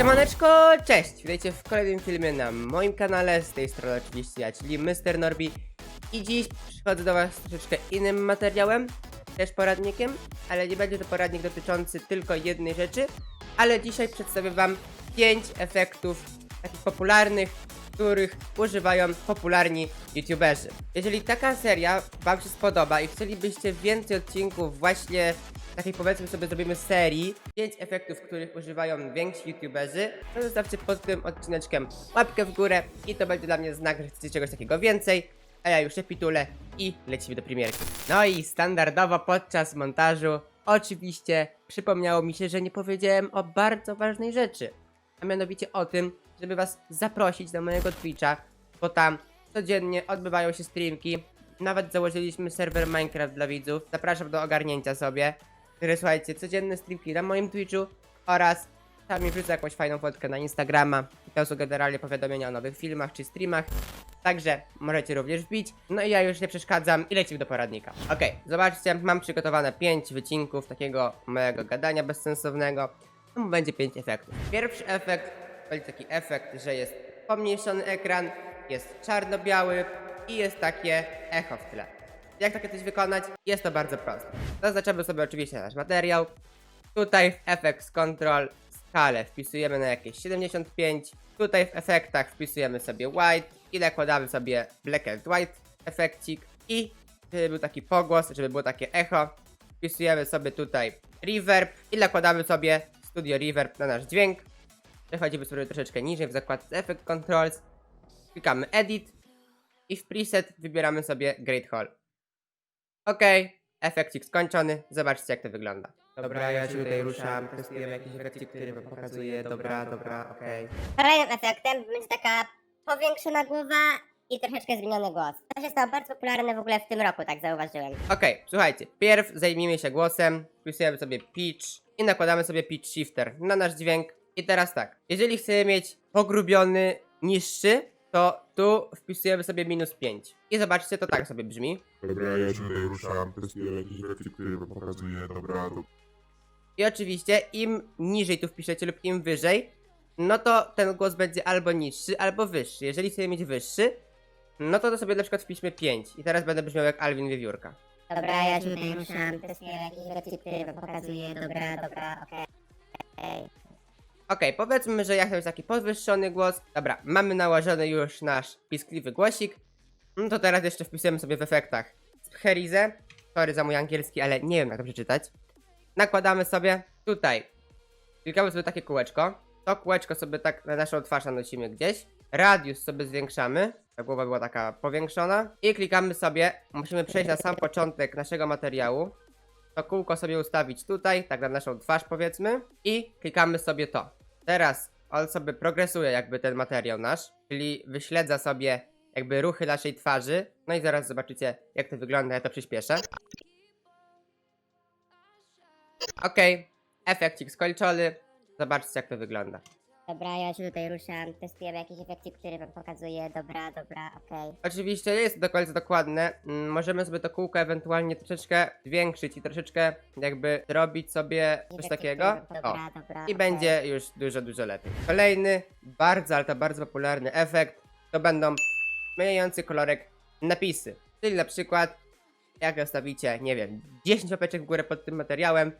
Siemaneczko, cześć! Witajcie w kolejnym filmie na moim kanale, z tej strony oczywiście ja, czyli Mr. Norbi i dziś przychodzę do was z troszeczkę innym materiałem, też poradnikiem, ale nie będzie to poradnik dotyczący tylko jednej rzeczy, ale dzisiaj przedstawię wam 5 efektów takich popularnych, których używają popularni youtuberzy. Jeżeli taka seria wam się spodoba i chcielibyście więcej odcinków właśnie takiej powiedzmy sobie zrobimy serii 5 efektów, których używają więksi youtuberzy, to zostawcie pod tym odcineczkiem łapkę w górę i to będzie dla mnie znak, że chcecie czegoś takiego więcej. A ja już się i lecimy do premierki. No i standardowo podczas montażu oczywiście przypomniało mi się, że nie powiedziałem o bardzo ważnej rzeczy. A mianowicie o tym, żeby was zaprosić na mojego Twitcha, bo tam codziennie odbywają się streamki. Nawet założyliśmy serwer Minecraft dla widzów. Zapraszam do ogarnięcia sobie. Które słuchajcie, codzienne streamki na moim Twitchu oraz czasami wrzucę jakąś fajną fotkę na Instagrama. I to są generalnie powiadomienia o nowych filmach czy streamach. Także możecie również wbić. No i ja już nie przeszkadzam i lecimy do poradnika. Okej, zobaczcie, mam przygotowane 5 wycinków takiego mojego gadania bezsensownego. No będzie 5 efektów. Pierwszy efekt to jest taki efekt, że jest pomniejszony ekran, jest czarno-biały i jest takie echo w tle. Jak takie coś wykonać? Jest to bardzo proste. Zaznaczamy sobie oczywiście nasz materiał. Tutaj w Effects Control skalę wpisujemy na jakieś 75. Tutaj w efektach wpisujemy sobie white i nakładamy sobie black and white efekcik. I żeby był taki pogłos, żeby było takie echo, wpisujemy sobie tutaj reverb i nakładamy sobie Studio Reverb na nasz dźwięk. Przechodzimy sobie troszeczkę niżej w zakładce Effect Controls. Klikamy Edit i w preset wybieramy sobie Great Hall. Okej, efekcik skończony. Zobaczcie jak to wygląda. Dobra, ja się tutaj ruszam, testuję jakiś efekcik, który wam pokazuje. Dobra, dobra, okej. Kolejnym efektem będzie taka powiększona głowa i troszeczkę zmieniony głos. To się stało bardzo popularne w ogóle w tym roku, tak zauważyłem. Okej, słuchajcie, pierw zajmijmy się głosem, wpisujemy sobie pitch i nakładamy sobie pitch shifter na nasz dźwięk. I teraz tak, jeżeli chcemy mieć pogrubiony, niższy, to tu wpisujemy sobie minus 5. I zobaczcie, to tak sobie brzmi. Dobra, ja się tutaj ruszam, testuję który wam pokazuje, dobra, dobra. I oczywiście im niżej tu wpiszecie lub im wyżej, no to ten głos będzie albo niższy, albo wyższy. Jeżeli chcemy mieć wyższy, no to, to sobie na przykład wpiszmy 5. I teraz będę brzmiał jak Alvin Wiewiórka. Dobra, ja się tutaj ruszam, testuję który wam pokazuje. Dobra, dobra, okej. okej. Okej, powiedzmy, że ja chcę mieć taki podwyższony głos. Dobra, mamy nałożony już nasz piskliwy głosik. No to teraz jeszcze wpisujemy sobie w efektach Herizę. Sorry za mój angielski, ale nie wiem jak to przeczytać. Nakładamy sobie tutaj. Klikamy sobie takie kółeczko. To kółeczko sobie tak na naszą twarz nanosimy gdzieś. Radius sobie zwiększamy. Ta głowa była taka powiększona. I klikamy sobie. Musimy przejść na sam początek naszego materiału. To kółko sobie ustawić tutaj, tak na naszą twarz powiedzmy. I klikamy sobie to. Teraz on sobie progresuje jakby ten materiał nasz, czyli wyśledza sobie jakby ruchy naszej twarzy. No i zaraz zobaczycie jak to wygląda, ja to przyspieszę. Okej, efekcik skończony. Zobaczcie jak to wygląda. Dobra, ja się tutaj ruszam, testuję jakiś efekt, który wam pokazuje. Dobra, dobra, okej. Oczywiście nie jest to do końca dokładne. Mm, Możemy sobie to kółko ewentualnie troszeczkę zwiększyć i troszeczkę jakby zrobić sobie coś takiego. O, Dobra, dobra, I okej. będzie już dużo, dużo lepiej. Kolejny, bardzo, ale to bardzo popularny efekt, to będą zmieniający kolorek napisy. Czyli na przykład, jak zostawicie, nie wiem, 10 łapeczek w górę pod tym materiałem,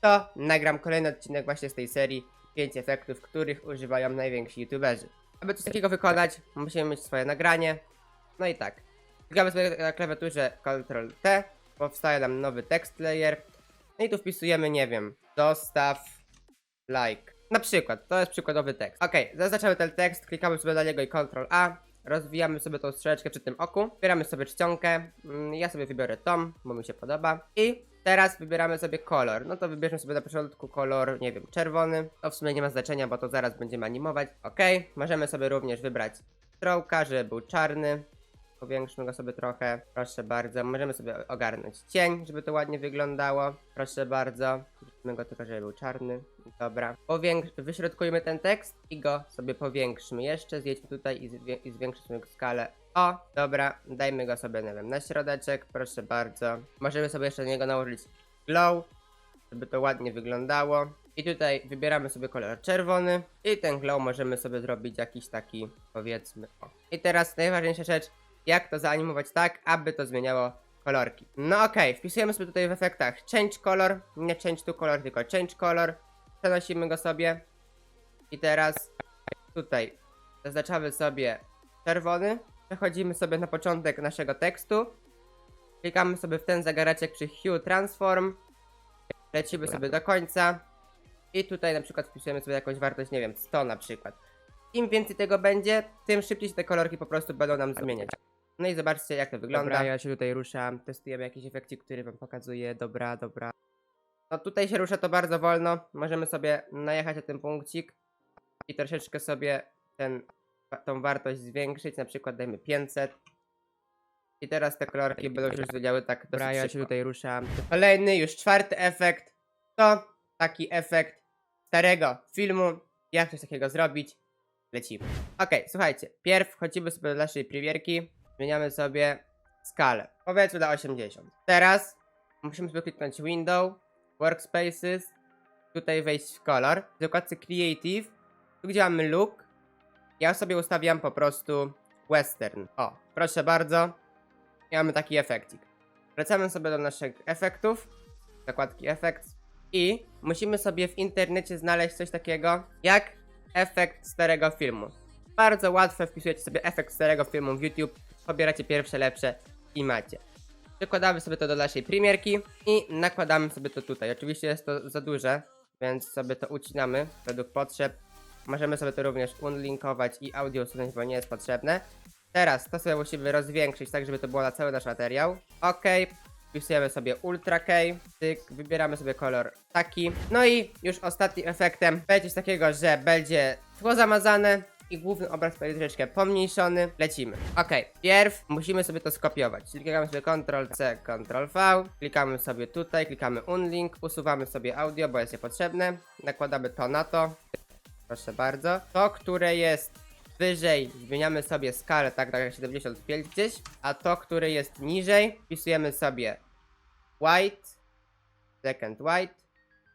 to nagram kolejny odcinek właśnie z tej serii 5 efektów, których używają najwięksi youtuberzy. Aby coś takiego wykonać, musimy mieć swoje nagranie. No i tak. Klikamy sobie na klawiaturze Ctrl T, powstaje nam nowy text layer. No i tu wpisujemy, nie wiem, dostaw like. Na przykład, to jest przykładowy tekst. Ok, zaznaczamy ten tekst, klikamy sobie na niego i Ctrl A. Rozwijamy sobie tą strzałeczkę przy tym oku. Wybieramy sobie czcionkę. Mm, Ja sobie wybiorę tą, bo mi się podoba. I teraz wybieramy sobie kolor. No to wybierzmy sobie na początku kolor, nie wiem, czerwony. To w sumie nie ma znaczenia, bo to zaraz będziemy animować. Ok, możemy sobie również wybrać strołka, żeby był czarny. Powiększmy go sobie trochę, proszę bardzo. Możemy sobie ogarnąć cień, żeby to ładnie wyglądało. Proszę bardzo. Zróbmy go tylko, żeby był czarny. Dobra. Powiększ... Wyśrodkujmy ten tekst i go sobie powiększmy jeszcze. Zjedźmy tutaj i, zwię... i zwiększymy skalę. O, dobra. Dajmy go sobie, nie wiem, na środeczek. Proszę bardzo. Możemy sobie jeszcze na niego nałożyć glow. żeby to ładnie wyglądało. I tutaj wybieramy sobie kolor czerwony i ten glow możemy sobie zrobić jakiś taki, powiedzmy, o. I teraz najważniejsza rzecz, jak to zanimować tak, aby to zmieniało kolorki. No okej, wpisujemy sobie tutaj w efektach change color, nie change to color, tylko change color. Przenosimy go sobie. I teraz tutaj zaznaczamy sobie czerwony. Przechodzimy sobie na początek naszego tekstu. Klikamy sobie w ten zegareczek przy Hue Transform. Lecimy sobie do końca. I tutaj na przykład wpisujemy sobie jakąś wartość, nie wiem, 100 na przykład. Im więcej tego będzie, tym szybciej się te kolorki po prostu będą nam zmieniać. No i zobaczcie jak to wygląda. Dobra, ja się tutaj ruszam, testujemy jakiś efekcik, który wam pokazuje. Dobra, dobra. No tutaj się rusza to bardzo wolno. Możemy sobie najechać na ten punkcik i troszeczkę sobie ten, tą wartość zwiększyć, na przykład dajmy 500. I teraz te kolorki będą się rozwijały tak dosyć Dobra, ja się szybko. tutaj ruszam. Kolejny, już czwarty efekt, to taki efekt starego filmu. Jak coś takiego zrobić? Lecimy. Okej, słuchajcie, pierw wchodzimy sobie do naszej prewierki, zmieniamy sobie skalę, powiedzmy na 80. Teraz musimy sobie kliknąć Window, Workspaces, tutaj wejść w kolor, w zakładce Creative, tu gdzie mamy Look, ja sobie ustawiam po prostu Western. O, proszę bardzo, mamy taki efekcik. Wracamy sobie do naszych efektów, zakładki Effects i musimy sobie w internecie znaleźć coś takiego jak efekt starego filmu. Bardzo łatwe, wpisujecie sobie efekt starego filmu w YouTube, pobieracie pierwsze lepsze i macie. Przykładamy sobie to do naszej premierki i nakładamy sobie to tutaj. Oczywiście jest to za duże, więc sobie to ucinamy według potrzeb. Możemy sobie to również unlinkować i audio usunąć, bo nie jest potrzebne. Teraz to sobie musimy rozwiększyć, tak żeby to było na cały nasz materiał. Ok, wpisujemy sobie Ultra K, tyk, wybieramy sobie kolor taki. No i już ostatnim efektem będzie coś takiego, że będzie tło zamazane i główny obraz będzie troszeczkę pomniejszony. Lecimy. Ok, pierw musimy sobie to skopiować. Czyli klikamy sobie Ctrl C, Ctrl V, klikamy sobie tutaj, klikamy Unlink, usuwamy sobie audio, bo jest niepotrzebne. Nakładamy to na to. Proszę bardzo. To, które jest wyżej, zmieniamy sobie skalę, tak, tak jak 75 gdzieś, a to, które jest niżej, wpisujemy sobie white, second white,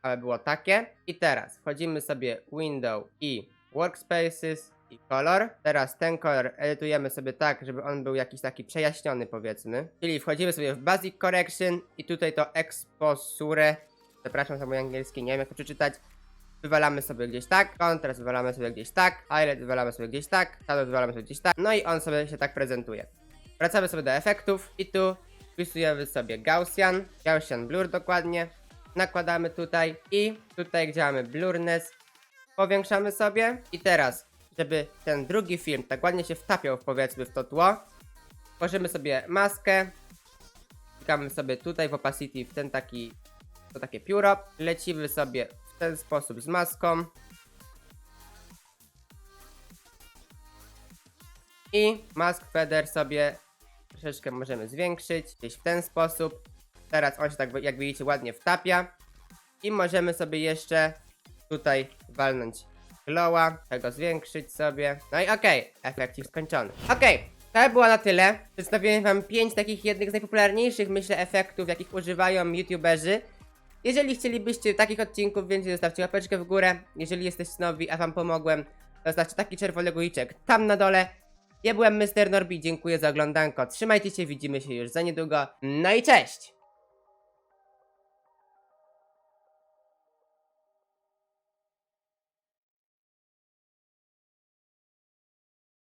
ale było takie. I teraz wchodzimy sobie window i workspaces i color. Teraz ten kolor edytujemy sobie tak, żeby on był jakiś taki przejaśniony powiedzmy. Czyli wchodzimy sobie w basic correction i tutaj to exposure, przepraszam za mój angielski, nie wiem jak to przeczytać, wywalamy sobie gdzieś tak, kontrast wywalamy sobie gdzieś tak, highlight wywalamy sobie gdzieś tak, shadow wywalamy sobie gdzieś tak, no i on sobie się tak prezentuje. Wracamy sobie do efektów i tu wpisujemy sobie Gaussian, Gaussian Blur dokładnie, nakładamy tutaj i tutaj gdzie mamy Blurness powiększamy sobie i teraz, żeby ten drugi film tak ładnie się wtapiał powiedzmy w to tło, tworzymy sobie maskę, klikamy sobie tutaj w opacity w ten taki, to takie pióro, lecimy sobie w ten sposób z maską i mask feather sobie troszeczkę możemy zwiększyć, gdzieś w ten sposób. Teraz on się tak jak widzicie ładnie wtapia i możemy sobie jeszcze tutaj walnąć glowa, tego zwiększyć sobie. No i okej, efekcik skończony. Okej, to było na tyle. Przedstawiłem wam 5 takich jednych z najpopularniejszych, myślę, efektów, jakich używają youtuberzy. Jeżeli chcielibyście takich odcinków więcej, zostawcie łapeczkę w górę. Jeżeli jesteście nowi, a wam pomogłem, zostawcie taki czerwony guziczek tam na dole. Ja byłem Mr. Norbi, dziękuję za oglądanko. Trzymajcie się, widzimy się już za niedługo. No i cześć!